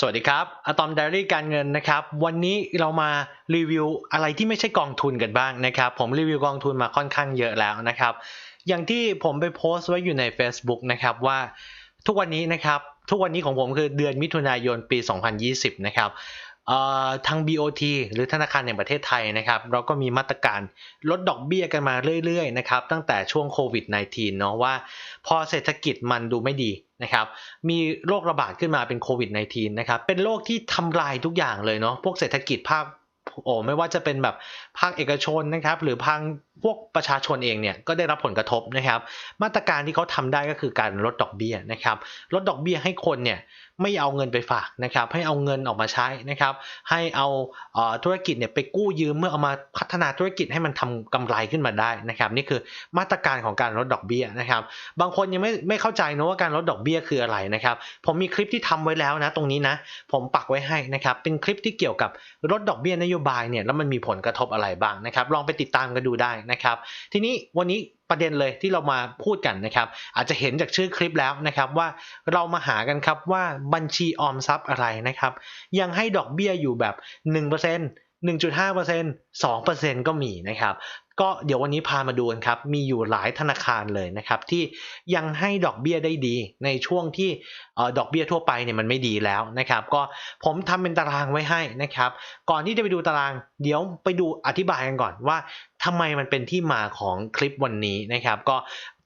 สวัสดีครับอะตอมไดอารี่การเงินนะครับ วันนี้เรามารีวิวอะไรที่ไม่ใช่กองทุนกันบ้างนะครับ ผมรีวิวกองทุนมาค่อนข้างเยอะแล้วนะครับ อย่างที่ผมไปโพสต์ไว้อยู่ใน Facebook นะครับว่าทุกวันนี้นะครับ ทุกวันนี้ของผมคือเดือนมิถุนายนปี 2020 นะครับ ทาง BOT หรือธนาคารแห่งประเทศไทยนะครับ เราก็มีมาตรการลดดอกเบี้ยกันมาเรื่อยๆนะครับตั้งแต่ช่วงโควิด -19 เนาะว่า พอเศรษฐกิจมันดูไม่ดีนะครับมีโรคระบาดขึ้นมาเป็นโควิด -19 นะครับเป็นโรคที่ทำลายทุกอย่างเลยเนาะพวกเศรษฐกิจภาคโอ้ไม่ว่าจะเป็นแบบ ภาคเอกชนนะครับหรือภาคพวกประชาชนเองเนี่ยก็ได้รับผลกระทบนะครับ มาตรการที่เขาทำได้ก็คือการลดดอกเบี้ยนะครับลดดอกเบี้ยให้คนเนี่ยไม่เอาเงินไปฝากนะครับให้เอาเงินออกมาใช้นะครับ ให้เอาเออธุรกิจเนี่ยไปกู้ยืมเมื่อเอามาพัฒนาธุรกิจให้มันทำกำไรขึ้นมาได้นะครับ นี่คือมาตรการของการลดดอกเบี้ยนะครับ บางคนยังไม่ไม่เข้าใจนะว่าการลดดอกเบี้ยคืออะไรนะครับ ผมมีคลิปที่ทำไว้แล้วนะตรงนี้นะผมปักไว้ให้นะครับเป็นคลิปที่เกี่ยวกับลดดอกเบี้ยนโยบายเนี่ยแล้วมันมีผลกระทบอะไรบ้างนะครับ ลองไปติดตามกันดูได้นะครับ ทีนี้วันนี้ประเด็นเลยที่เรามาพูดกันนะครับ อาจจะเห็นจากชื่อคลิปแล้วนะครับว่าเรามาหากันครับว่าบัญชีออมทรัพย์อะไรนะครับ ยังให้ดอกเบี้ยอยู่แบบ 1% 1.5% 2%ก็มีนะครับ ก็เดี๋ยววันนี้พามาดูกันครับ มีอยู่หลายธนาคารเลยนะครับ ที่ยังให้ดอกเบี้ยได้ดี ในช่วงที่ดอกเบี้ยทั่วไปเนี่ยมันไม่ดีแล้วนะครับ ก็ผมทำเป็นตารางไว้ให้นะครับ ก่อนที่จะไปดูตาราง เดี๋ยวไปดูอธิบายกันก่อนว่าทำไมมันเป็นที่มาของคลิปวันนี้นะครับ ก็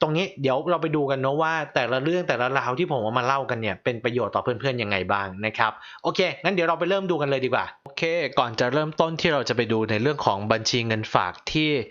ตรงนี้เดี๋ยวเราไปดูกันเนาะว่าแต่ละเรื่องแต่ละราวที่ผมเอามาเล่ากันเนี่ยเป็นประโยชน์ต่อเพื่อนๆยังไงบ้างนะครับโอเคงั้นเดี๋ยวเราไปเริ่มดูกันเลยดีกว่าโอเค ก่อนจะเริ่มต้นที่เราจะไปดูในเรื่องของบัญชีเงินฝากที่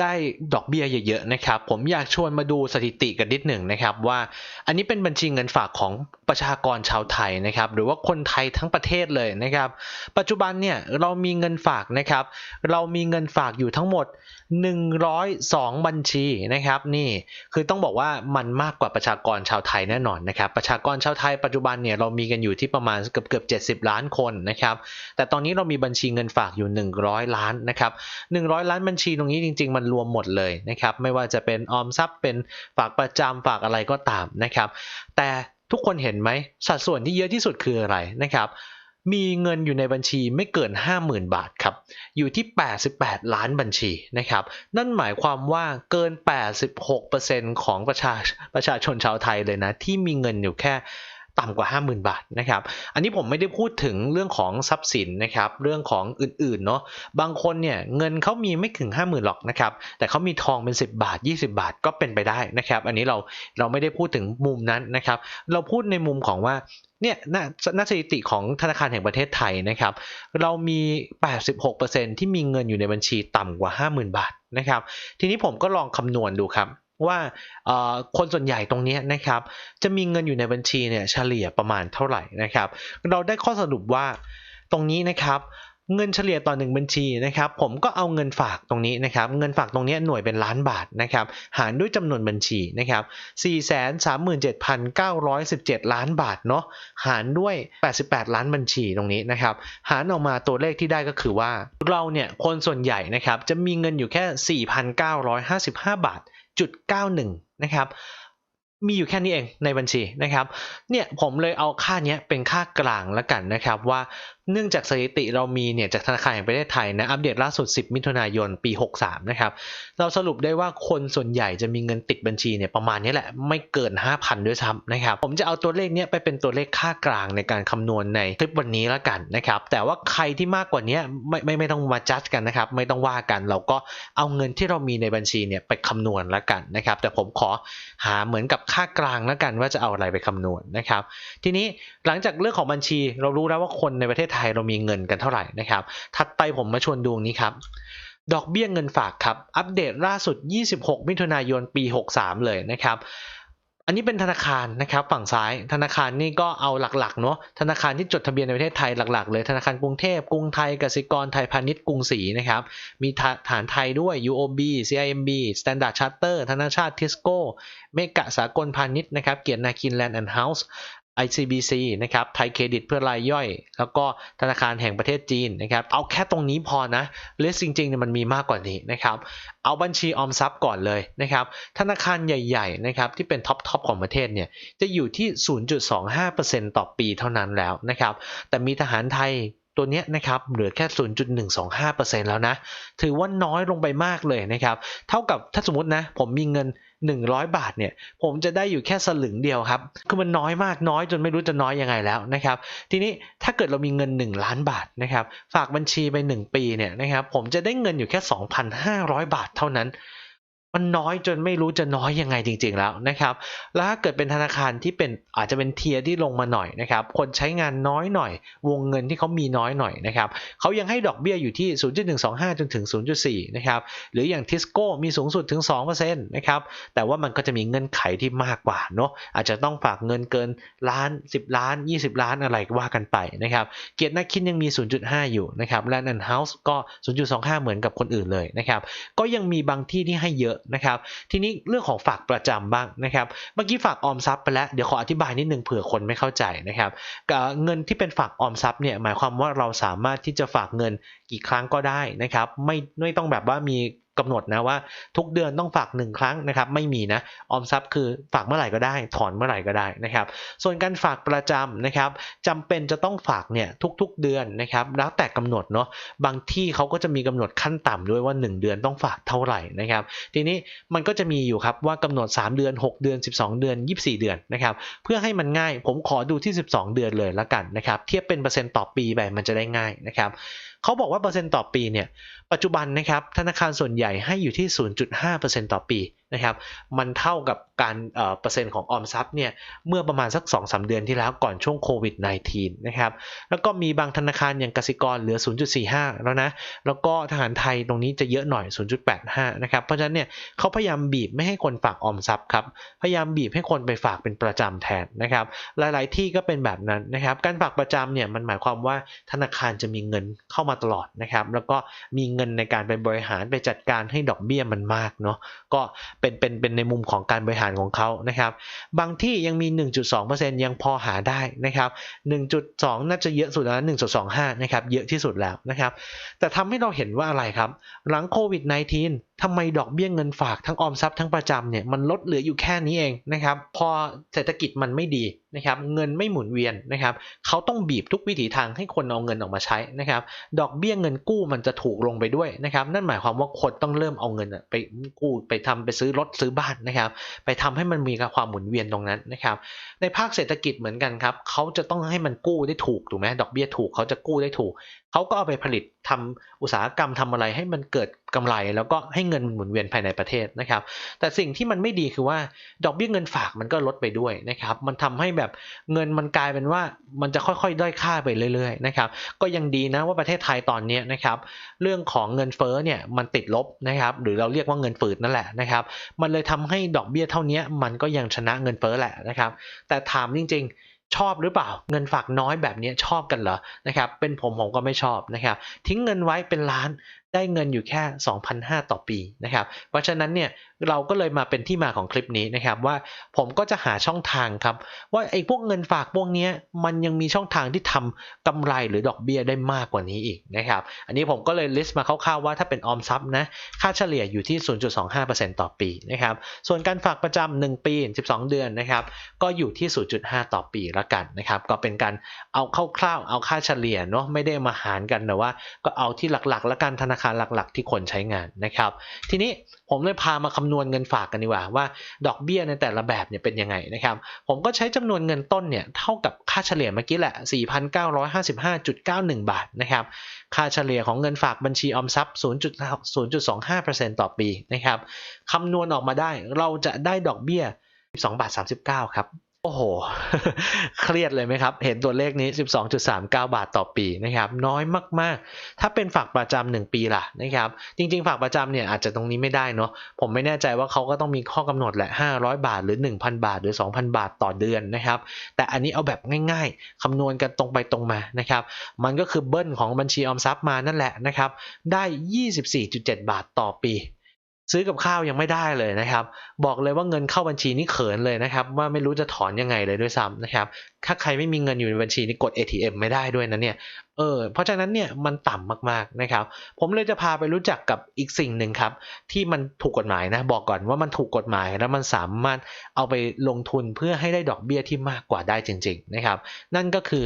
ได้ดอกเบี้ยเยอะๆนะครับ ผมอยากชวนมาดูสถิติกันนิดหนึ่งนะครับว่าอันนี้เป็นบัญชีเงินฝากของประชากรชาวไทยนะครับ หรือว่าคนไทยทั้งประเทศเลยนะครับ ปัจจุบันเนี่ยเรามีเงินฝากนะครับ เรามีเงินฝากอยู่ทั้งหมด 102 บัญชีนะครับ นี่คือต้องบอกว่ามันมากกว่าประชากรชาวไทยแน่นอนนะครับ ประชากรชาวไทยปัจจุบันเนี่ยเรามีกันอยู่ที่ประมาณเกือบเกือบ70 ล้านคนนะครับ แต่ตอนนี้เรามีบัญชีเงินฝากอยู่ 100 ล้านนะครับ100 ล้านบัญชีตรงนี้จริง ๆมันรวมหมดเลยนะครับไม่ว่าจะเป็นออมทรัพย์เป็นฝากประจำฝากอะไรก็ตามนะครับ แต่ทุกคนเห็นไหมสัดส่วนที่เยอะที่สุดคืออะไรนะครับ มีเงินอยู่ในบัญชีไม่เกิน 50,000 บาทครับ อยู่ที่ 88 ล้านบัญชีนะครับ นั่นหมายความว่าเกิน 86%ของประชาประชาชนชาวไทยเลยนะ ที่มีเงินอยู่แค่ ต่ำกว่า 50,000 บาทนะครับ อันนี้ผมไม่ได้พูดถึงเรื่องของทรัพย์สินนะครับ เรื่องของอื่นๆเนาะ บางคนเนี่ยเงินเขามีไม่ถึง 50,000 หรอกนะครับ แต่เขามีทองเป็น 10 บาท 20 บาทก็เป็นไปได้นะครับ อันนี้เราเราไม่ได้พูดถึงมุมนั้นนะครับ เราพูดในมุมของว่าเนี่ยน้าหน้าสถิติของธนาคารแห่งประเทศไทยนะครับ เรามี 86%ที่มีเงินอยู่ในบัญชีต่ำกว่า 50,000 บาทนะครับ ทีนี้ผมก็ลองคำนวณดูครับ ว่าคนส่วนใหญ่ตรงนี้นะครับจะมีเงินอยู่ในบัญชีเนี่ยเฉลี่ยประมาณเท่าไหร่นะครับ เราได้ข้อสรุปว่าตรงนี้นะครับเงินเฉลี่ยต่อหนึ่งบัญชีนะครับผมก็เอาเงินฝากตรงนี้นะครับเงินฝากตรงนี้หน่วยเป็นล้านบาทนะครับหารด้วยจำนวนบัญชีนะครับ437,917 ล้านบาทเนาะหารด้วย 88 ล้านบัญชีตรงนี้นะครับหารออกมาตัวเลขที่ได้ก็คือว่า เราเนี่ยคนส่วนใหญ่นะครับจะมีเงินอยู่แค่ 4,955 บาท จุด91 นะครับ มีอยู่แค่นี้เองในบัญชีนะครับ เนี่ยผมเลยเอาค่าเนี้ยเป็นค่ากลางแล้วกันนะครับว่าเนื่องจากสถิติเรามีเนี่ยจากธนาคารแห่งประเทศไทยนะอัปเดตล่าสุด 10 มิถุนายนปี 63 นะครับเราสรุปได้ว่าคนส่วนใหญ่จะมีเงินติดบัญชีเนี่ยประมาณนี้แหละไม่เกิน 5,000 ด้วยซ้ำนะครับผมจะเอาตัวเลขเนี้ยไปเป็นตัวเลขค่ากลางในการคำนวณในคลิปวันนี้แล้วกันนะครับแต่ว่าใครที่มากกว่านี้ไม่ไม่ไม่ต้องมาจัดกันนะครับไม่ต้องว่ากันเราก็เอาเงินที่เรามีในบัญชีเนี่ยไปคำนวณแล้วกันนะครับแต่ผมขอหาเหมือนกับค่ากลางแล้วกันว่าจะเอาอะไรไปคำนวณนะครับทีนี้หลังจากเรื่องของบัญชีเรารู้แล้วว่าคนในประเทศไทยเรามีเงินกันเท่าไหร่นะครับ ถัดไปผมมาชวนดูนี้ครับดอกเบี้ยเงินฝากครับ อัปเดตล่าสุด 26 มิถุนายน ปี 63 เลยนะครับ อันนี้เป็นธนาคารนะครับฝั่งซ้าย ธนาคารนี่ก็เอาหลักๆเนาะ ธนาคารที่จดทะเบียนในประเทศไทยหลักๆ เลยธนาคารกรุงเทพ กรุงไทย กสิกรไทยพาณิชย์ กรุงศรีนะครับ มีฐานไทยด้วย UOB CIMB Standard Charter ธนาชาติทิสโก้ เมกะสากลพาณิชย์นะครับ เกียรตินาคินแลนด์แอนด์เฮาส์ ICBC นะครับ ไทยเครดิตเพื่อรายย่อย แล้วก็ธนาคารแห่งประเทศจีนนะครับ เอาแค่ตรงนี้พอนะเลสจริงๆเนี่ยมันมีมากกว่านี้นะครับ เอาบัญชีออมทรัพย์ก่อนเลยนะครับ ธนาคารใหญ่ๆนะครับที่เป็นท็อปทอปของประเทศเนี่ย จะอยู่ที่ 0.25%ต่อปีเท่านั้นแล้วนะครับ แต่มีทหารไทยตัวเนี้ยนะครับเหลือแค่ 0.125%แล้วนะ ถือว่าน้อยลงไปมากเลยนะครับ เท่ากับถ้าสมมตินะผมมีเงิน 100 บาทเนี่ยผมจะได้อยู่แค่สลึงเดียวครับ คือมันน้อยมากน้อยจนไม่รู้จะน้อยยังไงแล้วนะครับ ทีนี้ถ้าเกิดเรามีเงิน 1 ล้านบาทนะครับ ฝากบัญชีไป 1 ปีเนี่ยนะครับผมจะได้เงินอยู่แค่ 2,500 บาทเท่านั้น มันน้อยจนไม่รู้จะน้อยยังไงจริง ๆ แล้วนะครับ แล้วถ้าเกิดเป็นธนาคารที่เป็นอาจจะเป็นเทียร์ที่ลงมาหน่อยนะครับ คนใช้งานน้อยหน่อย วงเงินที่เขามีน้อยหน่อยนะครับเขายังให้ดอกเบี้ยอยู่ที่ 0.125 จนถึง 0.4 นะครับ หรืออย่างทิสโก้มีสูงสุดถึง 2%นะครับ แต่ว่ามันก็จะมีเงื่อนไขที่มากกว่าเนาะ อาจจะต้องฝากเงินเกินล้าน 10 ล้าน 20 ล้านอะไรก็ว่ากันไปนะครับ เกียรตินักคิดยังมี 0.5 อยู่นะครับ และนันเฮาส์ก็ 0.25 เหมือนกับคนอื่นเลยนะครับ ก็ยังมีบางที่ที่ให้เยอะนะครับ ทีนี้เรื่องของฝากประจำบ้างนะครับ เมื่อกี้ฝากออมทรัพย์ไปแล้ว เดี๋ยวขออธิบายนิดนึงเผื่อคนไม่เข้าใจนะครับกับ เงินที่เป็นฝากออมทรัพย์เนี่ยหมายความว่าเราสามารถที่จะฝากเงินกี่ครั้งก็ได้นะครับ ไม่ไม่ต้องแบบว่ามี กำหนดนะว่าทุกเดือนต้องฝากหนึ่งครั้งนะครับไม่มีนะออมทรัพย์คือฝากเมื่อไหร่ก็ได้ ถอนเมื่อไหร่ก็ได้นะครับ ส่วนการฝากประจำนะครับจำเป็นจะต้องฝากเนี่ยทุกๆเดือนนะครับแล้วแต่กำหนดเนาะบางที่เขาก็จะมีกำหนดขั้นต่ำด้วยว่า 1 เดือนต้องฝากเท่าไหร่นะครับ ทีนี้มันก็จะมีอยู่ครับว่ากำหนด 3 เดือน 6 เดือน 12 เดือน 24 เดือนนะครับเพื่อให้มันง่ายผมขอดูที่ 12 เดือนเลยละกันนะครับเทียบเป็นเปอร์เซ็นต์ต่อปีไปมันจะได้ง่ายนะครับเขาบอกว่าเปอร์เซ็นต์ต่อปีเนี่ย ปัจจุบันนะครับธนาคารส่วนใหญ่ให้อยู่ที่ 0.5%ต่อปีนะครับมันเท่ากับการเปอร์เซ็นต์ของออมทรัพย์เนี่ยเมื่อประมาณสัก 2-3 เดือนที่แล้วก่อนช่วงโควิด -19 นะครับแล้วก็มีบางธนาคารอย่างกสิกรเหลือ 0.45 แล้วนะ แล้วก็ทหารไทยตรงนี้จะเยอะหน่อย 0.85 นะครับเพราะฉะนั้นเนี่ยเขาพยายามบีบไม่ให้คนฝากออมทรัพย์ครับพยายามบีบให้คนไปฝากเป็นประจำแทนนะครับหลาย ๆ ที่ก็เป็นแบบนั้นนะครับการฝากประจำเนี่ยมันหมายความว่าธนาคารจะมีเงินเข้ามาตลอดนะครับแล้วก็มีเงินในการไปบริหารไปจัดการให้ดอกเบี้ยมันมากเนาะก็เป็นเป็นเป็นในมุมของการบริหารของเขานะครับบางที่ยังมี 1.2%ยังพอหาได้นะครับ 1.2 น่าจะเยอะสุดแล้ว 1.25 นะครับเยอะที่สุดแล้วนะครับแต่ทำให้เราเห็นว่าอะไรครับ หลังโควิด -19 ทำไมดอกเบี้ยเงินฝากทั้งออมทรัพย์ทั้งประจำเนี่ยมันลดเหลืออยู่แค่นี้เองนะครับ พอเศรษฐกิจมันไม่ดีนะครับ เงินไม่หมุนเวียนนะครับเขาต้องบีบทุกวิถีทางให้คนเอาเงินออกมาใช้นะครับ ดอกเบี้ยเงินกู้มันจะถูกลงไปด้วยนะครับ นั่นหมายความว่าคนต้องเริ่มเอาเงินไปกู้ไปทำไปซื้อรถซื้อบ้านนะครับ ไปทำให้มันมีความหมุนเวียนตรงนั้นนะครับ ในภาคเศรษฐกิจเหมือนกันครับเขาจะต้องให้มันกู้ได้ถูกถูกไหมดอกเบี้ยถูกเขาจะกู้ได้ถูก เขาก็เอาไปผลิตทำอุตสาหกรรมทำอะไรให้มันเกิดกำไร แล้วก็ให้เงินหมุนเวียนภายในประเทศนะครับ แต่สิ่งที่มันไม่ดีคือว่าดอกเบี้ยเงินฝากมันก็ลดไปด้วยนะครับ มันทำให้แบบเงินมันกลายเป็นว่ามันจะค่อยๆด้อยค่าไปเรื่อยๆนะครับ ก็ยังดีนะว่าประเทศไทยตอนนี้นะครับ เรื่องของเงินเฟ้อเนี่ยมันติดลบนะครับ หรือเราเรียกว่าเงินฝืดนั่นแหละนะครับ มันเลยทำให้ดอกเบี้ยเท่านี้มันก็ยังชนะเงินเฟ้อแหละนะครับ แต่ถามจริง ๆ ชอบหรือเปล่า เงินฝากน้อยแบบนี้ชอบกันเหรอนะครับเป็นผมผมก็ไม่ชอบนะครับทิ้งเงินไว้เป็นล้าน ได้เงินอยู่แค่ 2,500 ต่อปีนะครับ เพราะฉะนั้นเนี่ยเราก็เลยมาเป็นที่มาของคลิปนี้นะครับว่าผมก็จะหาช่องทางครับ ว่าไอ้พวกเงินฝากพวกนี้มันยังมีช่องทางที่ทำกำไรหรือดอกเบี้ยได้มากกว่านี้อีกนะครับ อันนี้ผมก็เลยลิสต์มาคร่าวๆว่าถ้าเป็นออมทรัพย์นะค่าเฉลี่ยอยู่ที่ 0.25%ต่อปีนะครับส่วนการฝากประจำ1ปี 12 เดือนนะครับก็อยู่ที่ 0.5 ต่อปีละกันนะครับก็เป็นการเอาคร่าวๆเอาค่าเฉลี่ยเนาะไม่ได้มาหารกันแต่ว่า ก็เอาที่หลักๆ และการธนาคารคาหลักๆ ที่คนใช้งานนะครับ ทีนี้ผมเลยพามาคำนวณเงินฝากกันดีกว่าว่าดอกเบี้ยในแต่ละแบบเนี่ยเป็นยังไงนะครับ ผมก็ใช้จำนวนเงินต้นเนี่ยเท่ากับค่าเฉลี่ยเมื่อกี้แหละ 4,955.91 บาทนะครับ ค่าเฉลี่ยของเงินฝากบัญชีออมทรัพย์ 0.25%ต่อปีนะครับคำนวณออกมาได้เราจะได้ดอกเบี้ย 12บาท39ครับ โอ้โห เครียดเลยไหมครับ เห็นตัวเลขนี้ 12.39 บาทต่อปีนะครับ น้อยมาก ๆ ถ้าเป็นฝากประจำหนึ่งปีล่ะนะครับ จริง ๆ ฝากประจำเนี่ยอาจจะตรงนี้ไม่ได้เนาะ ผมไม่แน่ใจว่าเขาก็ต้องมีข้อกำหนดแหละ 500 บาทหรือ 1,000 บาทหรือ 2,000 บาทต่อเดือนนะครับ แต่อันนี้เอาแบบง่าย ๆ คำนวณกันตรงไปตรงมานะครับ มันก็คือเบิ้ลของบัญชีออมทรัพย์มานั่นแหละนะครับ ได้ 24.7 บาทต่อปี ซื้อกับข้าวยังไม่ได้เลยนะครับ บอกเลยว่าเงินเข้าบัญชีนี่เขินเลยนะครับ ว่าไม่รู้จะถอนยังไงเลยด้วยซ้ำนะครับ ถ้าใครไม่มีเงินอยู่ในบัญชีนี่กด ATM ไม่ได้ด้วยนะเนี่ยเออเพราะฉะนั้นเนี่ยมันต่ำมากๆนะครับ ผมเลยจะพาไปรู้จักกับอีกสิ่งหนึ่งครับ ที่มันถูกกฎหมายนะ บอกก่อนว่ามันถูกกฎหมายแล้วมันสามารถเอาไปลงทุนเพื่อให้ได้ดอกเบี้ยที่มากกว่าได้จริง ๆนะครับ นั่นก็คือ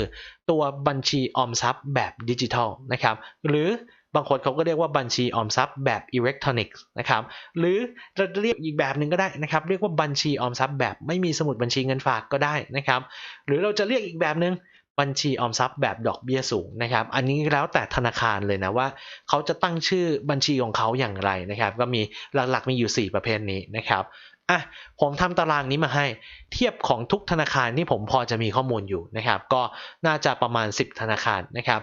ตัวบัญชีออมทรัพย์แบบดิจิทัลนะครับ หรือ บางคนเขาก็เรียกว่าบัญชีออมทรัพย์แบบอิเล็กทรอนิกส์นะครับ หรือเราจะเรียกอีกแบบหนึ่งก็ได้นะครับ เรียกว่าบัญชีออมทรัพย์แบบไม่มีสมุดบัญชีเงินฝากก็ได้นะครับ หรือเราจะเรียกอีกแบบหนึ่งบัญชีออมทรัพย์แบบดอกเบี้ยสูงนะครับ อันนี้แล้วแต่ธนาคารเลยนะว่าเขาจะตั้งชื่อบัญชีของเขาอย่างไรนะครับ ก็มีหลักๆมีอยู่ 4 ประเภทนี้นะครับอะผมทำตารางนี้มาให้เทียบของทุกธนาคารที่ผมพอจะมีข้อมูลอยู่นะครับ ก็น่าจะประมาณ 10 ธนาคารนะครับ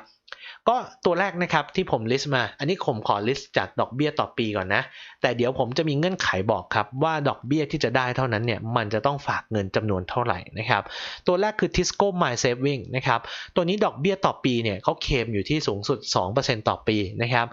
ก็ตัวแรกนะครับที่ผมลิสต์มา อันนี้ผมขอลิสต์จากดอกเบี้ยต่อปีก่อนนะ แต่เดี๋ยวผมจะมีเงื่อนไขบอกครับว่าดอกเบี้ยที่จะได้เท่านั้นเนี่ยมันจะต้องฝากเงินจำนวนเท่าไหร่นะครับ ตัวแรกคือ Tisco My Saving นะครับ ตัวนี้ดอกเบี้ยต่อปีเนี่ยเขาเคมอยู่ที่สูงสุด 2%ต่อปีนะครับ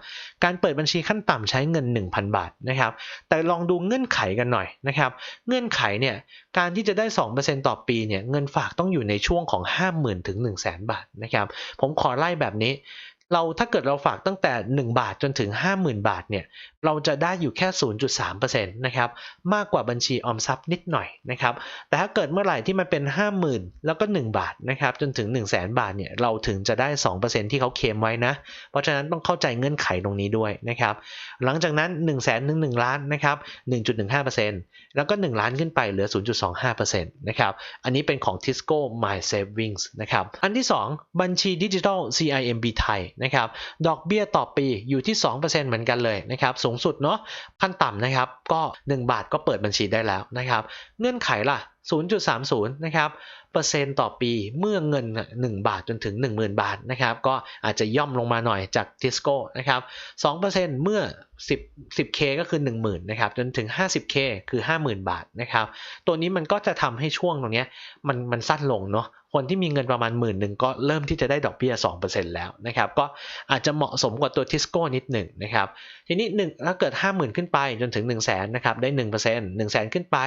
การเปิดบัญชีขั้นต่ำใช้เงิน 1,000 บาทนะครับ แต่ลองดูเงื่อนไขกันหน่อยนะครับ เงื่อนไขเนี่ยการที่จะได้ 2%ต่อปีเนี่ยเงินฝากต้องอยู่ในช่วงของ 50,000ถึง100,000บาทนะครับ ผมขอไล่แบบนี้ it เราถ้าเกิดเราฝากตั้งแต่ 1 บาทจนถึง 50,000 บาทเนี่ยเราจะได้อยู่แค่ 0.3%นะครับมากกว่าบัญชีออมทรัพย์นิดหน่อยนะครับแต่ถ้าเกิดเมื่อไหร่ที่มันเป็น 50,000 แล้วก็ 1 บาทนะครับจนถึง 1 0 0 0 0แบาทเนี่ยเราถึงจะได้ 2%ที่เขาเคลมไว้นะ เพราะฉะนั้นต้องเข้าใจเงื่อนไขตรงนี้ด้วยนะครับหลังจากนั้น 1 0 0 0 0แสนถึง1ล้านนะครับ 1.15%แล้วก็ 1 ล้านขึ้นไปเหลือ 0.25%นะครับอันนี้เป็นของ Tisco My Savings นะครับอันที่ 2 บัญชีดิจิทัล CIMB ไทยนะครับดอกเบี้ยต่อปีอยู่ที่ 2%เหมือนกันเลยนะครับสูงสุดเนาะขั้นต่ำนะครับก็ 1 บาทก็เปิดบัญชีได้แล้วนะครับเงื่อนไขล่ะ 0.30นะครับเปอร์เซ็นต์ต่อปีเมื่อเงิน 1 บาทจนถึง 10,000 บาทนะครับก็อาจจะย่อมลงมาหน่อยจากทิสโก้นะครับ2%เมื่อ 10 10k ก็คือ 10,000นะครับจนถึง 50k คือ 50,000 บาทนะครับตัวนี้มันก็จะทำให้ช่วงตรงนี้มันมันสั้นลงเนาะคนที่มีเงินประมาณหมื่นหนึ่งก็เริ่มที่จะได้ดอกเบี้ย 2%แล้วนะครับก็อาจจะเหมาะสมกว่าตัวทิสโก้นิดหนึ่งนะครับทีนี้หนึ่งถ้าเกิด 50,000 ขึ้นไปจนถึง 1 0 0 0 0แสนนะครับได้ 1% 1 0 0 0 0 ขึ้นไป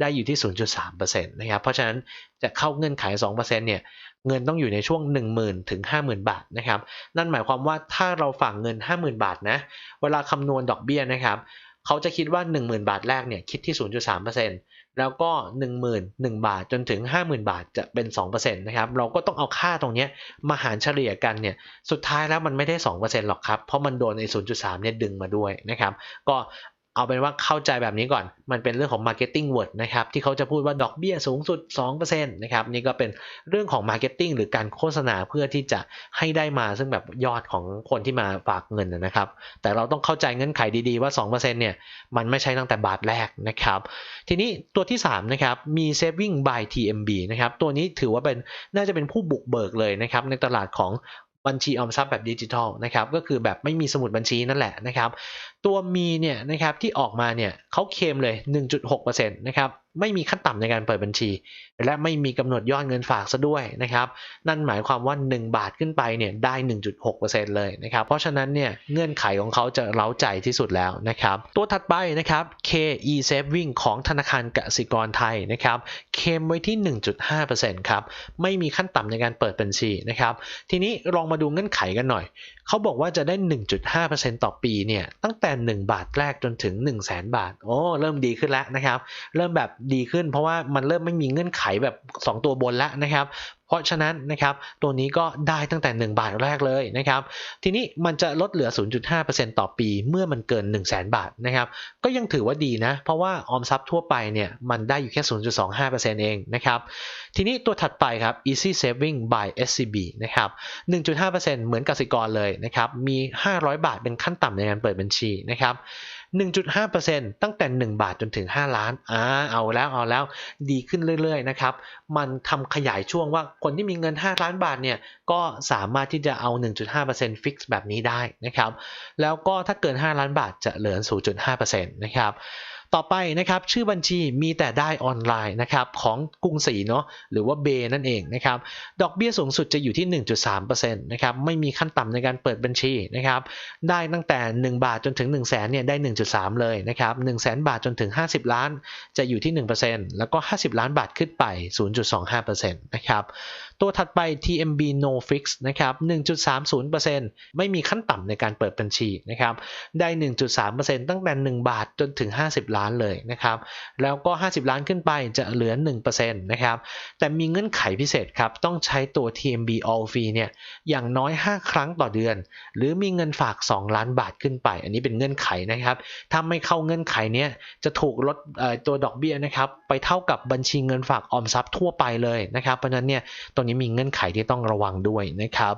ได้อยู่ที่ 0.3%นะครับเพราะฉะนั้น จะเข้าเงื่อนไข2%เนี่ยเงินต้องอยู่ในช่วง 10,000ถึง50,000 บาทนะครับ นั่นหมายความว่าถ้าเราฝากเงิน 50,000 บาทนะ เวลาคำนวณดอกเบี้ยนะครับ เขาจะคิดว่า 10,000 บาทแรกเนี่ยคิดที่ 0.3%แล้วก็1 1 0 0 0บาทจนถึง 50,000 บาทจะเป็น2%นะครับ เราก็ต้องเอาค่าตรงนี้มาหารเฉลี่ยกันเนี่ย สุดท้ายแล้วมันไม่ได้ 2%หรอกครับ เพราะมันโดนใน0.3เนี่ยดึงมาด้วยนะครับ ก็ เอาเป็นว่าเข้าใจแบบนี้ก่อน มันเป็นเรื่องของ marketing word นะครับ ที่เขาจะพูดว่าดอกเบี้ยสูงสุด 2%นะครับนี่ก็เป็นเรื่องของ marketing หรือการโฆษณาเพื่อที่จะให้ได้มาซึ่งแบบยอดของคนที่มาฝากเงินนะครับ แต่เราต้องเข้าใจเงื่อนไขดีๆว่า 2%เนี่ย มันไม่ใช่ตั้งแต่บาทแรกนะครับ ทีนี้ตัวที่ 3 นะครับ มี saving by TMB นะครับ ตัวนี้ถือว่าเป็นน่าจะเป็นผู้บุกเบิกเลยนะครับ ในตลาดของ บัญชีออมทรัพย์แบบดิจิทัลนะครับก็คือแบบไม่มีสมุดบัญชีนั่นแหละนะครับตัวมีเนี่ยนะครับที่ออกมาเนี่ยเขาเคลมเลย 1.6%นะครับ ไม่มีขั้นต่ำในการเปิดบัญชี และไม่มีกำหนดยอดเงินฝากซะด้วยนะครับ นั่นหมายความว่า 1 บาทขึ้นไปเนี่ยได้ 1.6%เลยนะครับ เพราะฉะนั้นเนี่ยเงื่อนไขของเขาจะเล้าใจที่สุดแล้วนะครับ ตัวถัดไปนะครับ KE Saving ของธนาคารกสิกรไทยนะครับเคมไว้ที่ 1.5%ครับ ไม่มีขั้นต่ำในการเปิดบัญชีนะครับ ทีนี้ลองมาดูเงื่อนไขกันหน่อย เขาบอกว่าจะได้ 1.5%ต่อปีเนี่ยตั้งแต่ 1 บาทแรกจนถึง 1 0 0 0 0แบาท โอ้เริ่มดีขึ้นแล้วนะครับ เริ่มแบบดีขึ้น เพราะว่ามันเริ่มไม่มีเงื่อนไขแบบ 2 ตัวบนแล้วนะครับ เพราะฉะนั้นนะครับตัวนี้ก็ได้ตั้งแต่ 1 บาทแรกเลยนะครับ ทีนี้มันจะลดเหลือ 0.5%ต่อปีเมื่อมันเกิน 1 0 0 0 0แบาทนะครับ ก็ยังถือว่าดีนะ เพราะว่าออมทรัพย์ทั่วไปเนี่ยมันได้อยู่แค่ 0.25%เองนะครับ ทีนี้ตัวถัดไปครับ easy saving by SCB นะครับ 1.5%เหมือนกสิกรเลยนะครับ มี 500 บาทเป็นขั้นต่ำในการเปิดบัญชีนะครับ 1.5%ตั้งแต่ 1 บาทจนถึง 5 ล้านอ่าเอาแล้วเอาแล้วดีขึ้นเรื่อยๆนะครับมันทำขยายช่วงว่าคนที่มีเงิน 5 ล้านบาทเนี่ยก็สามารถที่จะเอา 1.5%ฟิกซ์แบบนี้ได้นะครับแล้วก็ถ้าเกิน 5 ล้านบาทจะเหลือ 0.5%นะครับ ต่อไปนะครับชื่อบัญชีมีแต่ได้ออนไลน์นะครับของกรุงศรีเนาะหรือว่าเบนั่นเองนะครับดอกเบี้ยสูงสุดจะอยู่ที่ 1.3%นะครับไม่มีขั้นต่ำในการเปิดบัญชีนะครับได้ตั้งแต่ 1 บาทจนถึง 1 0 0 0 0แสนเนี่ยได้ 1.3 เลยนะครับ1 0 0 0 0 0บาทจนถึง 50 ล้านจะอยู่ที่ 1%แล้วก็ 50 ล้านบาทขึ้นไป 0.25%นะครับ ตัวถัดไป TMB No Fix นะครับ 1.30%ไม่มีขั้นต่ำในการเปิดบัญชีนะครับ ได้ 1.3%ตั้งแต่ 1 บาทจนถึง 50 ล้านเลยนะครับ แล้วก็ 50 ล้านขึ้นไปจะเหลือ 1%นะครับ แต่มีเงื่อนไขพิเศษครับ ต้องใช้ตัว TMB All Fee เนี่ย อย่างน้อย 5 ครั้งต่อเดือน หรือมีเงินฝาก 2 ล้านบาทขึ้นไป อันนี้เป็นเงื่อนไขนะครับ ถ้าไม่เข้าเงื่อนไขเนี้ยจะถูกลดตัวดอกเบี้ยนะครับ ไปเท่ากับบัญชีเงินฝากออมทรัพย์ทั่วไปเลยนะครับ เพราะฉะนั้นเนี่ย ตรงนี้มีเงื่อนไขที่ต้องระวังด้วยนะครับ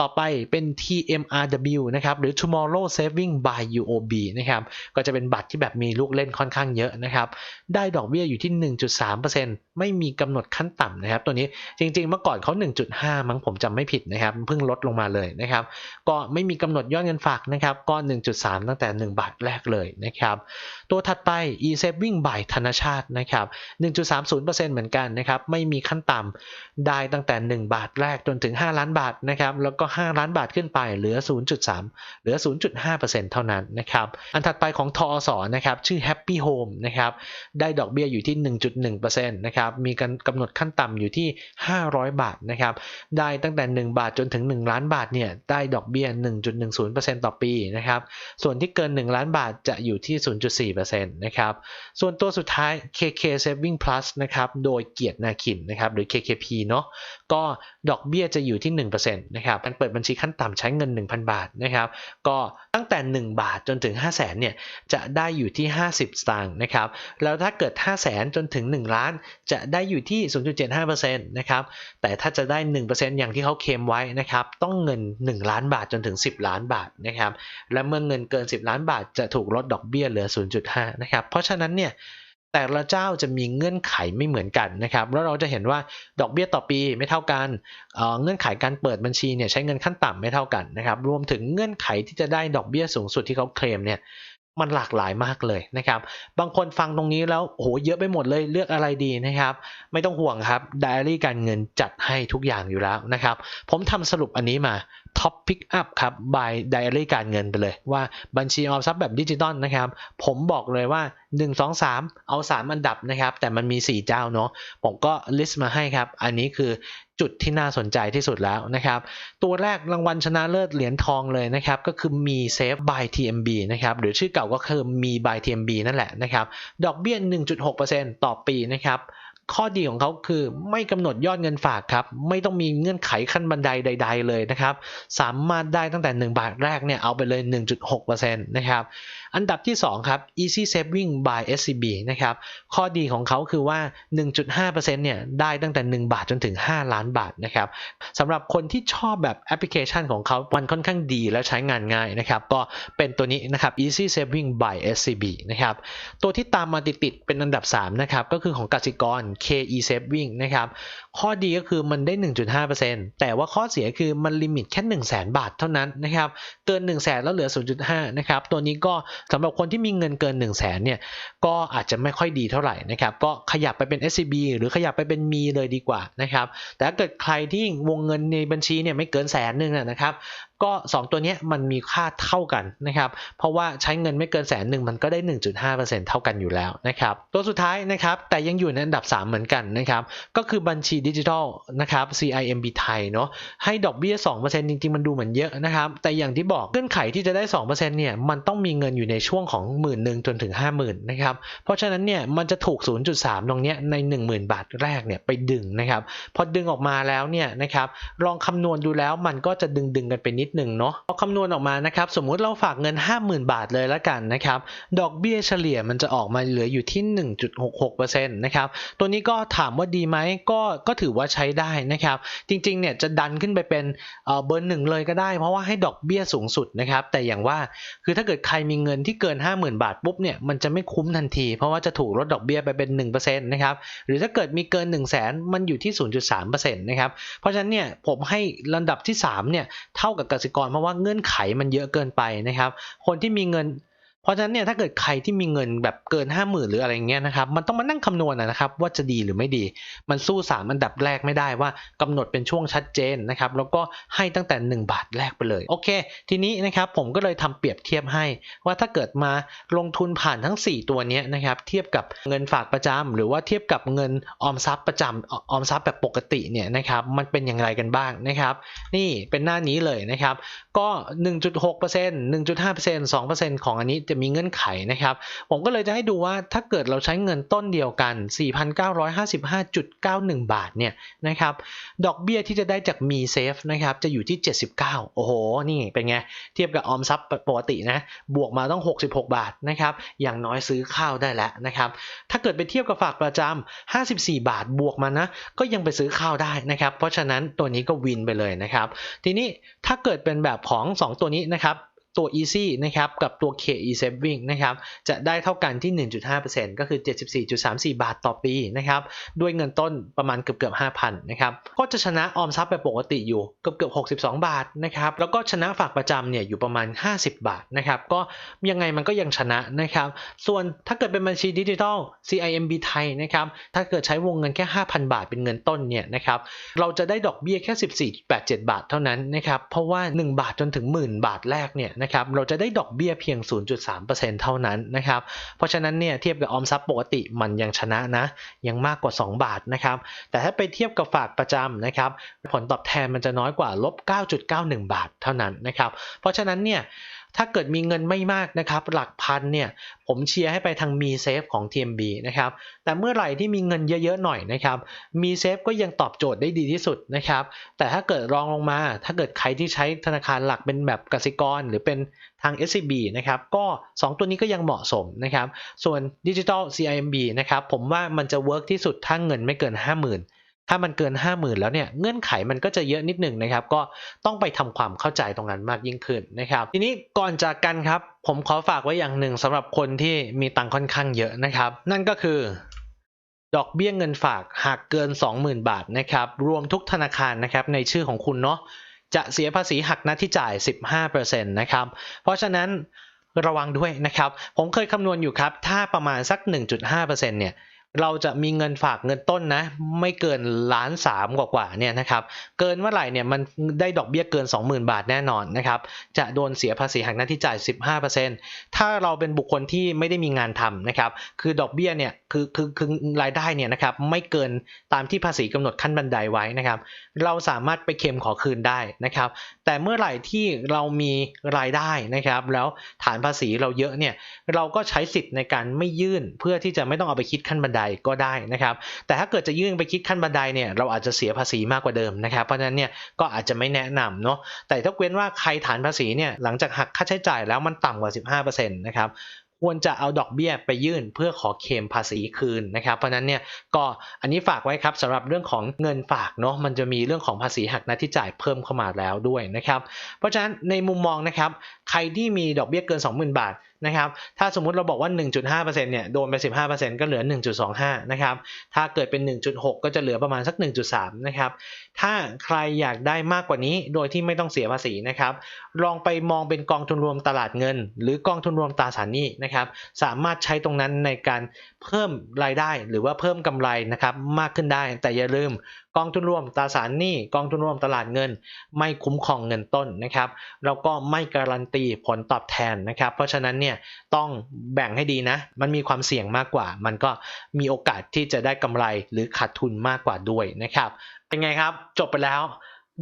ต่อไปเป็น TMRW นะครับ หรือ Tomorrow Saving by UOB นะครับ ก็จะเป็นบัตรที่แบบมีลูกเล่นค่อนข้างเยอะนะครับ ได้ดอกเบี้ยอยู่ที่ 1.3%ไม่มีกำหนดขั้นต่ำนะครับ ตัวนี้จริงๆ เมื่อก่อนเขา 1.5 มั้งผมจำไม่ผิดนะครับ เพิ่งลดลงมาเลยนะครับ ก็ไม่มีกำหนดยอดเงินฝากนะครับ ก็ 1.3 ตั้งแต่ 1 บาทแรกเลยนะครับ ตัวถัดไป e-saving by ธนชาตินะครับ 1.30%เหมือนกันนะครับ ไม่มีขั้นต่ำได้ตั้งแต่ 1 บาทแรกจนถึง 5 ล้านบาทนะครับ แล้วก็5 ล้านบาทขึ้นไปเหลือ 0.3 เหลือ 0.5%เท่านั้นนะครับ อันถัดไปของทอสนะครับ ชื่อ Happy Home นะครับ ได้ดอกเบี้ยอยู่ที่ 1.1%นะครับ มีการกำหนดขั้นต่ำอยู่ที่ 500 บาทนะครับ ได้ตั้งแต่ 1 บาทจนถึง 1 ล้านบาทเนี่ย ได้ดอกเบี้ย 1.10%ต่อปีนะครับ ส่วนที่เกิน 1 ล้านบาทจะอยู่ที่ 0.4%นะครับ ส่วนตัวสุดท้าย KK Saving Plus นะครับ โดยเกียรตินาคินนะครับ หรือ KKP เนาะ ก็ดอกเบี้ยจะอยู่ที่1%นะครับการเปิดบัญชีขั้นต่ำใช้เงิน 1,000 บาทนะครับ ก็ตั้งแต่ 1 บาทจนถึง 5 0 0แสนเนี่ยจะได้อยู่ที่ 50 สตางค์นะครับ แล้วถ้าเกิด 5 0 0แสนจนถึง 1 ล้าน จะได้อยู่ที่ 0.75%นะครับ แต่ถ้าจะได้ 1%อย่างที่เขาเคมไว้นะครับ ต้องเงิน 1 ล้านบาทจนถึง 10 ล้านบาทนะครับ และเมื่อเงินเกิน 10 ล้านบาทจะถูกลดดอกเบี้ยเหลือ 0.5 นะครับ เพราะฉะนั้นเนี่ย แต่ละเจ้าจะมีเงื่อนไขไม่เหมือนกันนะครับ แล้วเราจะเห็นว่าดอกเบี้ยต่อปีไม่เท่ากันเเงื่อนไขการเปิดบัญชีเนี่ยใช้เงินขั้นต่ำไม่เท่ากันนะครับ รวมถึงเงื่อนไขที่จะได้ดอกเบี้ยสูงสุดที่เขาเคลมเนี่ยมันหลากหลายมากเลยนะครับ บางคนฟังตรงนี้แล้วโอ้โหเยอะไปหมดเลยเลือกอะไรดีนะครับ ไม่ต้องห่วงครับไดอารี่การเงินจัดให้ทุกอย่างอยู่แล้วนะครับ ผมทำสรุปอันนี้มาท็อปพิกอัพครับ by diary การเงินไปเลย ว่าบัญชีออมทรัพย์แบบดิจิตอลนะครับ ผมบอกเลยว่า 1 2 3 เอา 3 อันดับนะครับ แต่มันมี 4 เจ้าเนาะผมก็ลิสต์มาให้ครับ อันนี้คือจุดที่น่าสนใจที่สุดแล้วนะครับ ตัวแรกรางวัลชนะเลิศเหรียญทองเลยนะครับ ก็คือมี Save by TMB นะครับ หรือชื่อเก่าก็คือมี by TMB นั่นแหละนะครับ ดอกเบี้ย 1.6%ต่อปีนะครับ ข้อดีของเขาคือไม่กำหนดยอดเงินฝากครับ ไม่ต้องมีเงื่อนไขขั้นบันไดใด ๆ เลยนะครับ สามารถได้ตั้งแต่ 1 บาทแรกเนี่ยเอาไปเลย 1.6%นะครับ อันดับที่ 2 ครับ Easy Saving by SCB นะครับ ข้อดีของเขาคือว่า 1.5%เนี่ยได้ตั้งแต่ 1 บาทจนถึง 5 ล้านบาทนะครับสำหรับคนที่ชอบแบบแอปพลิเคชันของเขามันค่อนข้างดีและใช้งานง่ายนะครับ ก็เป็นตัวนี้นะครับ Easy Saving by SCB นะครับ ตัวที่ตามมาติดๆเป็นอันดับ 3 นะครับ ก็คือของกสิกร KE Saving นะครับ ข้อดีก็คือมันได้ 1.5%แต่ว่าข้อเสียคือมันลิมิตแค่ 1 0 0 0 0แบาทเท่านั้นนะครับ เกิน 1 0 0 0 0แแล้วเหลือ 0.5 นะครับ ตัวนี้ก็สำหรับคนที่มีเงินเกิน 1 0 0 0 0แสนเนี่ย ก็อาจจะไม่ค่อยดีเท่าไหร่นะครับ ก็ขยับไปเป็น SCB หรือขยับไปเป็นมีเลยดีกว่านะครับ แต่ถ้าเกิดใครที่วงเงินในบัญชีเนี่ยไม่เกินแสนหนึ่งนะครับ ก็ 2 ตัวนี้มันมีค่าเท่ากันนะครับ เพราะว่าใช้เงินไม่เกินแสนหนึ่งมันก็ได้ 1.5%เท่ากันอยู่แล้วนะครับ ตัวสุดท้ายนะครับ แต่ยังอยู่ในอันดับ 3 เหมือนกันนะครับ ก็คือบัญชีดิจิทัลนะครับ CIMB ไทยเนาะ ให้ดอกเบี้ย 2%จริง ๆ มันดูเหมือนเยอะนะครับ แต่อย่างที่บอกเงื่อนไขที่จะได้ 2%เนี่ย มันต้องมีเงินอยู่ในช่วงของหมื่นหนึ่งจนถึง 50,000นะครับ เพราะฉะนั้นเนี่ย มันจะถูก 0.3 ตรงนี้ใน 10,000 บาทแรกเนี่ยไปดึงนะครับ พอดึงออกมาแล้วเนี่ยนะครับ ลองคำนวณดูแล้วมันก็จะดึงดึงกันไปนิดหนึ่งเนาะพอคำนวณออกมานะครับ สมมุติเราฝากเงิน 50,000 บาทเลยแล้วกันนะครับ ดอกเบี้ยเฉลี่ยมันจะออกมาเหลืออยู่ที่ 1.66%นะครับ ตัวนี้ก็ถามว่าดีไหมก็ก็ถือว่าใช้ได้นะครับ จริงๆเนี่ยจะดันขึ้นไปเป็นเบอร์หนึ่งเลยก็ได้ เพราะว่าให้ดอกเบี้ยสูงสุดนะครับ แต่อย่างว่าคือถ้าเกิดใครมีเงินที่เกิน 50,000 บาทปุ๊บเนี่ยมันจะไม่คุ้มทันที เพราะว่าจะถูกลดดอกเบี้ยไปเป็น1%นะครับหรือถ้าเกิดมีเกิน 1 0 0 0 0แสนมันอยู่ที่ 0.3%นะครับเพราะฉะนั้นเนี่ยผมให้ลำดับที่3เนี่ยเท่ากับกสิกร เพราะว่าเงื่อนไขมันเยอะเกินไปนะครับ คนที่มีเงิน เพราะฉะนั้นเนี่ยถ้าเกิดใครที่มีเงินแบบเกิน5 0,000หรืออะไรเงี้ยนะครับมันต้องมานั่งคำนวณนะนะครับว่าจะดีหรือไม่ดี มันสู้สามอันดับแรกไม่ได้ว่ากำหนดเป็นช่วงชัดเจนนะครับแล้วก็ให้ตั้งแต่ 1 บาทแรกไปเลยโอเค ทีนี้นะครับผมก็เลยทำเปรียบเทียบให้ ว่าถ้าเกิดมาลงทุนผ่านทั้ง 4 ตัวเนี้ยนะครับเทียบกับเงินฝากประจำหรือว่าเทียบกับเงินออมทรัพย์ประจำออมทรัพย์แบบปกติเนี่ยนะครับมันเป็นอย่างไรกันบ้างนะครับ นี่เป็นหน้านี้เลยนะครับก็ 1.6% 1.5% 2%ของอันนี้จะมีเงื่อนไขนะครับ ผมก็เลยจะให้ดูว่าถ้าเกิดเราใช้เงินต้นเดียวกัน 4,955.91 บาทเนี่ยนะครับ ดอกเบี้ยที่จะได้จากมีเซฟนะครับจะอยู่ที่ 79 โอ้โห นี่เป็นไง เทียบกับออมทรัพย์ปกตินะ บวกมาต้อง 66 บาทนะครับ อย่างน้อยซื้อข้าวได้แล้วนะครับ ถ้าเกิดไปเทียบกับฝากประจำ54 บาทบวกมานะ ก็ยังไปซื้อข้าวได้นะครับ เพราะฉะนั้นตัวนี้ก็วินไปเลยนะครับ ทีนี้ถ้าเกิดเป็นแบบของ 2 ตัวนี้นะครับ ตัว easy นะครับกับตัว KE saving นะครับจะได้เท่ากันที่ 1.5%ก็คือ 74.34 บาทต่อปีนะครับด้วยเงินต้นประมาณเกือบเกือบ5,000นะครับก็จะชนะออมทรัพย์แบบปกติอยู่เกือบเกือบ62 บาทนะครับแล้วก็ชนะฝากประจำเนี่ยอยู่ประมาณ 50 บาทนะครับก็ยังไงมันก็ยังชนะนะครับส่วนถ้าเกิดเป็นบัญชีดิจิทัล CIMB ไทยนะครับถ้าเกิดใช้วงเงินแค่ 5,000 บาทเป็นเงินต้นเนี่ยนะครับเราจะได้ดอกเบี้ยแค่ 14.87 บาทเท่านั้นนะครับเพราะว่า 1 บาทจนถึงหมื่นบาทแรกเนี่ยนะครับเราจะได้ดอกเบี้ยเพียง 0.3%เท่านั้นนะครับเพราะฉะนั้นเนี่ยเทียบกับออมทรัพย์ปกติมันยังชนะนะยังมากกว่า 2 บาทนะครับแต่ถ้าไปเทียบกับฝากประจำนะครับผลตอบแทนมันจะน้อยกว่าลบ9.91 บาทเท่านั้นนะครับเพราะฉะนั้นเนี่ย ถ้าเกิดมีเงินไม่มากนะครับหลักพันเนี่ยผมเชียร์ให้ไปทางมีเซฟของ TMB นะครับแต่เมื่อไหร่ที่มีเงินเยอะๆหน่อยนะครับมีเซฟก็ยังตอบโจทย์ได้ดีที่สุดนะครับแต่ถ้าเกิดรองลงมา ถ้าเกิดใครที่ใช้ธนาคารหลักเป็นแบบกสิกร หรือเป็นทาง SCB นะครับก็ 2 ตัวนี้ก็ยังเหมาะสมนะครับส่วน Digital CIMB นะครับผมว่ามันจะเวิร์กที่สุดถ้าเงินไม่เกิน 50,000 ถ้ามันเกิน 50,000 แล้วเนี่ยเงื่อนไขมันก็จะเยอะนิดหนึ่งนะครับ ก็ต้องไปทำความเข้าใจตรงนั้นมากยิ่งขึ้นนะครับ ทีนี้ก่อนจากกันครับ ผมขอฝากไว้อย่างหนึ่งสำหรับคนที่มีตังค์ค่อนข้างเยอะนะครับ นั่นก็คือดอกเบี้ยเงินฝากหากเกิน 20,000 บาทนะครับ รวมทุกธนาคารนะครับในชื่อของคุณเนาะจะเสียภาษีหักหน้าที่จ่าย 15%นะครับ เพราะฉะนั้นระวังด้วยนะครับ ผมเคยคำนวณอยู่ครับ ถ้าประมาณสัก 1.5%เนี่ย เราจะมีเงินฝากเงินต้นนะ ไม่เกินล้านสามกว่าๆเนี่ยนะครับเกินเมื่อไหร่เนี่ยมันได้ดอกเบี้ยเกิน 20,000 บาทแน่นอนนะครับจะโดนเสียภาษีหักหน้าที่จ่าย 15%ถ้าเราเป็นบุคคลที่ไม่ได้มีงานทำนะครับคือดอกเบี้ยเนี่ยคือคือคือรายได้เนี่ยนะครับไม่เกินตามที่ภาษีกำหนดขั้นบันไดไว้นะครับเราสามารถไปเค็มขอคืนได้นะครับ แต่เมื่อไหร่ที่เรามีรายได้นะครับ แล้วฐานภาษีเราเยอะเนี่ยเราก็ใช้สิทธิ์ในการไม่ยื่นเพื่อที่จะไม่ต้องเอาไปคิดขั้นบันไดก็ได้นะครับ แต่ถ้าเกิดจะยื่นไปคิดขั้นบันไดเนี่ยเราอาจจะเสียภาษีมากกว่าเดิมนะครับ เพราะฉะนั้นเนี่ยก็อาจจะไม่แนะนำเนาะแต่ถ้าเว้นว่าใครฐานภาษีเนี่ยหลังจากหักค่าใช้จ่ายแล้วมันต่ำกว่า 15%นะครับ ควรจะเอาดอกเบี้ยไปยื่นเพื่อขอเคมภาษีคืนนะครับ เพราะฉะนั้นเนี่ยก็อันนี้ฝากไว้ครับสำหรับเรื่องของเงินฝากเนาะมันจะมีเรื่องของภาษีหักหน้าที่จ่ายเพิ่มเข้ามาแล้วด้วยนะครับ เพราะฉะนั้นในมุมมองนะครับใครที่มีดอกเบี้ยเกิน 20,000 บาท นะครับ ถ้าสมมุติเราบอกว่า 1.5%เนี่ย โดนไป 15%ก็เหลือ 1.25 นะครับ ถ้าเกิดเป็น 1.6 ก็จะเหลือประมาณสัก 1.3 นะครับ ถ้าใครอยากได้มากกว่านี้โดยที่ไม่ต้องเสียภาษีนะครับ ลองไปมองเป็นกองทุนรวมตลาดเงิน หรือกองทุนรวมตราสารหนี้นะครับ สามารถใช้ตรงนั้นในการเพิ่มรายได้หรือว่าเพิ่มกำไรนะครับมากขึ้นได้ แต่อย่าลืมกองทุนรวมตราสารหนี้กองทุนรวมตลาดเงิน ไม่คุ้มครองเงินต้นนะครับแล้วก็ไม่การันตีผลตอบแทนนะครับ เพราะฉะนั้นเนี่ยต้องแบ่งให้ดีนะ มันมีความเสี่ยงมากกว่า มันก็มีโอกาสที่จะได้กำไรหรือขาดทุนมากกว่าด้วยนะครับ เป็นไงครับ จบไปแล้ว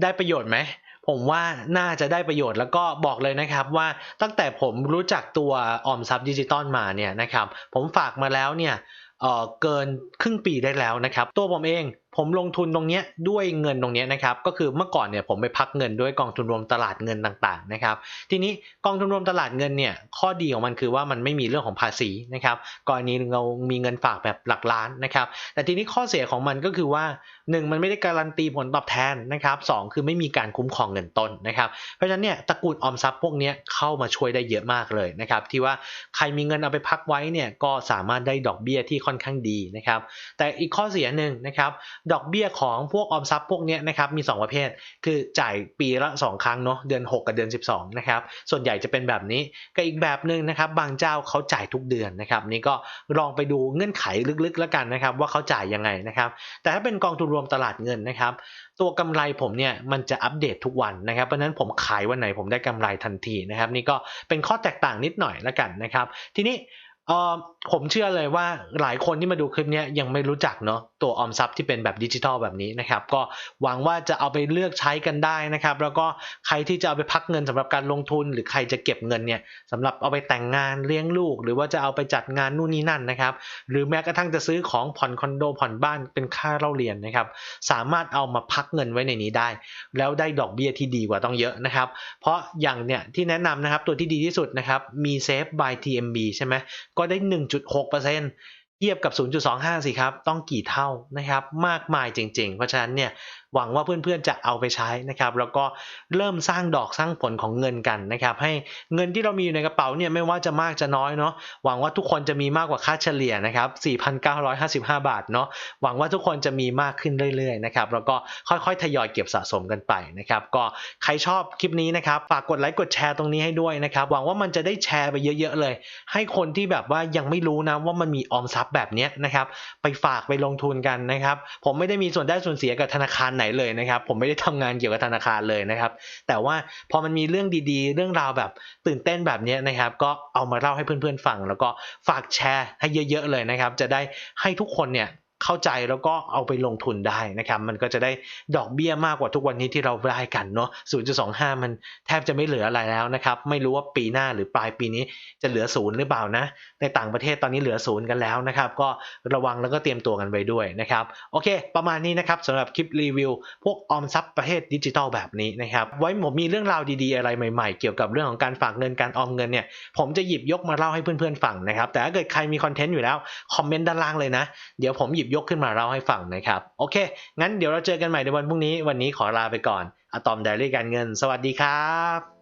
ได้ประโยชน์ไหมผมว่าน่าจะได้ประโยชน์แล้วก็บอกเลยนะครับว่าตั้งแต่ผมรู้จักตัวออมทรัพย์ดิจิตอลมาเนี่ยนะครับผมฝากมาแล้วเนี่ยเออเกินครึ่งปีได้แล้วนะครับ ตัวผมเอง ผมลงทุนตรงนี้ด้วยเงินตรงนี้นะครับ ก็คือเมื่อก่อนเนี่ยผมไปพักเงินด้วยกองทุนรวมตลาดเงินต่างๆนะครับ ทีนี้กองทุนรวมตลาดเงินเนี่ยข้อดีของมันคือว่ามันไม่มีเรื่องของภาษีนะครับกรณีเรามีเงินฝากแบบหลักล้านนะครับ แต่ทีนี้ข้อเสียของมันก็คือว่า หนึ่งมันไม่ได้การันตีผลตอบแทนนะครับสองคือไม่มีการคุ้มครองเงินต้นนะครับเพราะฉะนั้นเนี่ยตระกูลออมทรัพย์พวกนี้เข้ามาช่วยได้เยอะมากเลยนะครับที่ว่าใครมีเงินเอาไปพักไว้เนี่ยก็สามารถได้ดอกเบี้ยที่ค่อนข้างดีนะครับแต่อีกข้อเสียหนึ่งนะครับดอกเบี้ยของพวกออมทรัพย์พวกนี้นะครับมี 2 ประเภท คือจ่ายปีละ 2 ครั้งเนาะเดือน 6 กับเดือน 12นะครับส่วนใหญ่จะเป็นแบบนี้กับอีกแบบหนึ่งนะครับบางเจ้าเขาจ่ายทุกเดือนนะครับนี่ก็ลองไปดูเงื่อนไขลึกๆแล้วกันนะครับว่าเขาจ่ายยังไงนะครับแต่ถ้าเป็นกองทุนรวมตลาดเงินนะครับ ตัวกำไรผมเนี่ยมันจะอัปเดตทุกวันนะครับ เพราะฉะนั้นผมขายวันไหนผมได้กำไรทันทีนะครับ นี่ก็เป็นข้อแตกต่างนิดหน่อยแล้วกันนะครับ ทีนี้ เออผมเชื่อเลยว่าหลายคนที่มาดูคลิปนี้ยังไม่รู้จักเนาะตัวออมทรัพย์ที่เป็นแบบดิจิทัลแบบนี้นะครับ ก็หวังว่าจะเอาไปเลือกใช้กันได้นะครับ แล้วก็ใครที่จะเอาไปพักเงินสำหรับการลงทุน หรือใครจะเก็บเงินเนี่ยสำหรับเอาไปแต่งงานเลี้ยงลูก หรือว่าจะเอาไปจัดงานนู่นนี่นั่นนะครับ หรือแม้กระทั่งจะซื้อของผ่อนคอนโดผ่อนบ้านเป็นค่าเล่าเรียนนะครับ สามารถเอามาพักเงินไว้ในนี้ได้ แล้วได้ดอกเบี้ยที่ดีกว่าต้องเยอะนะครับ เพราะอย่างเนี่ยที่แนะนำนะครับตัวที่ดีที่สุดนะครับมีเซฟ by TMB ใช่ไหมก็ได้ 1.6%เทียบกับ 0.25 สิครับ ต้องกี่เท่านะครับ มากมายจริงๆ เพราะฉะนั้นเนี่ย หวังว่าเพื่อนๆจะเอาไปใช้นะครับ แล้วก็เริ่มสร้างดอกสร้างผลของเงินกันนะครับ ให้เงินที่เรามีอยู่ในกระเป๋าเนี่ยไม่ว่าจะมากจะน้อยเนาะหวังว่าทุกคนจะมีมากกว่าค่าเฉลี่ยนะครับ4,955 บาทเนาะหวังว่าทุกคนจะมีมากขึ้นเรื่อยๆนะครับแล้วก็ค่อยๆทยอยเก็บสะสมกันไปนะครับ ก็ใครชอบคลิปนี้นะครับฝากกดไลค์กดแชร์ตรงนี้ให้ด้วยนะครับ หวังว่ามันจะได้แชร์ไปเยอะๆเลย ให้คนที่แบบว่ายังไม่รู้นะว่ามันมีออมทรัพย์แบบนี้นะครับ ไปฝากไปลงทุนกันนะครับ ผมไม่ได้มีส่วนได้ส่วนเสียกับธนาคารไหนเลยนะครับผมไม่ได้ทำงานเกี่ยวกับธนาคารเลยนะครับ แต่ว่าพอมันมีเรื่องดีๆ เรื่องราวแบบตื่นเต้นแบบนี้นะครับ ก็เอามาเล่าให้เพื่อนๆฟัง แล้วก็ฝากแชร์ให้เยอะ ๆ เลยนะครับ จะได้ให้ทุกคนเนี่ย เข้าใจแล้วก็เอาไปลงทุนได้นะครับมันก็จะได้ดอกเบี้ยมากกว่าทุกวันนี้ที่เราได้กันเนาะ 0.25 มันแทบจะไม่เหลืออะไรแล้วนะครับ ไม่รู้ว่าปีหน้าหรือปลายปีนี้จะเหลือศูนย์หรือเปล่านะ ในต่างประเทศตอนนี้เหลือศูนย์กันแล้วนะครับ ก็ระวังแล้วก็เตรียมตัวกันไว้ด้วยนะครับ โอเค ประมาณนี้นะครับสำหรับคลิปรีวิว พวกออมทรัพย์ประเภทดิจิทัลแบบนี้นะครับ ไว้ผมมีเรื่องราวดีๆอะไรใหม่ๆ เกี่ยวกับเรื่องของการฝากเงินการออมเงินเนี่ย ผมจะหยิบยกมาเล่าให้เพื่อนๆฟังนะครับ แต่ถ้าเกิดใครมีคอนเทนต์อยู่แล้วคอมเมนต์ด้านล่างเลยนะ เดี๋ยวผมหยิบยกขึ้นมาเล่าให้ฟังนะครับ โอเค งั้นเดี๋ยวเราเจอกันใหม่ในวันพรุ่งนี้ วันนี้ขอลาไปก่อนอะตอมไดรี่การเงิน สวัสดีครับ